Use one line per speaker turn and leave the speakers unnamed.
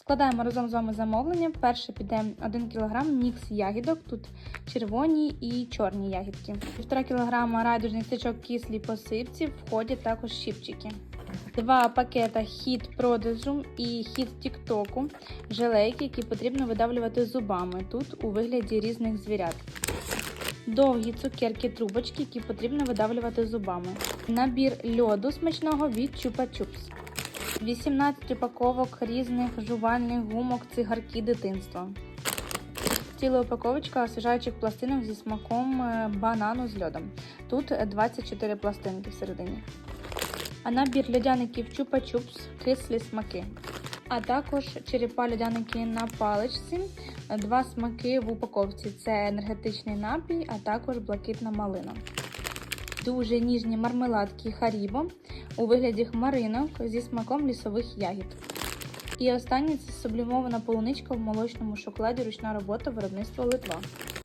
Складаємо разом з вами замовлення. Перше піде 1 кг мікс ягідок. Тут червоні і чорні ягідки. 1,5 кг райдужних стичок кислі посипці входять також щіпчики. Два пакета хід продажу і хід тіктоку, желейки, які потрібно видавлювати зубами. Тут у вигляді різних звірят. Довгі цукерки трубочки, які потрібно видавлювати зубами. Набір льоду смачного від чупа-чупс. 18 упаковок різних жувальних гумок цигарки дитинства. Ціла упаковочка освіжаючих пластинок зі смаком е, банану з льодом. Тут 24 пластинки всередині. А набір льодяників чупа-чупс кислі смаки. А також черепа льодяники на паличці, два смаки в упаковці. Це енергетичний напій, а також блакитна малина. Дуже ніжні мармеладки Харібо у вигляді хмаринок зі смаком лісових ягід. І останнє це сублімована полуничка в молочному шоколаді ручна робота виробництва Литва.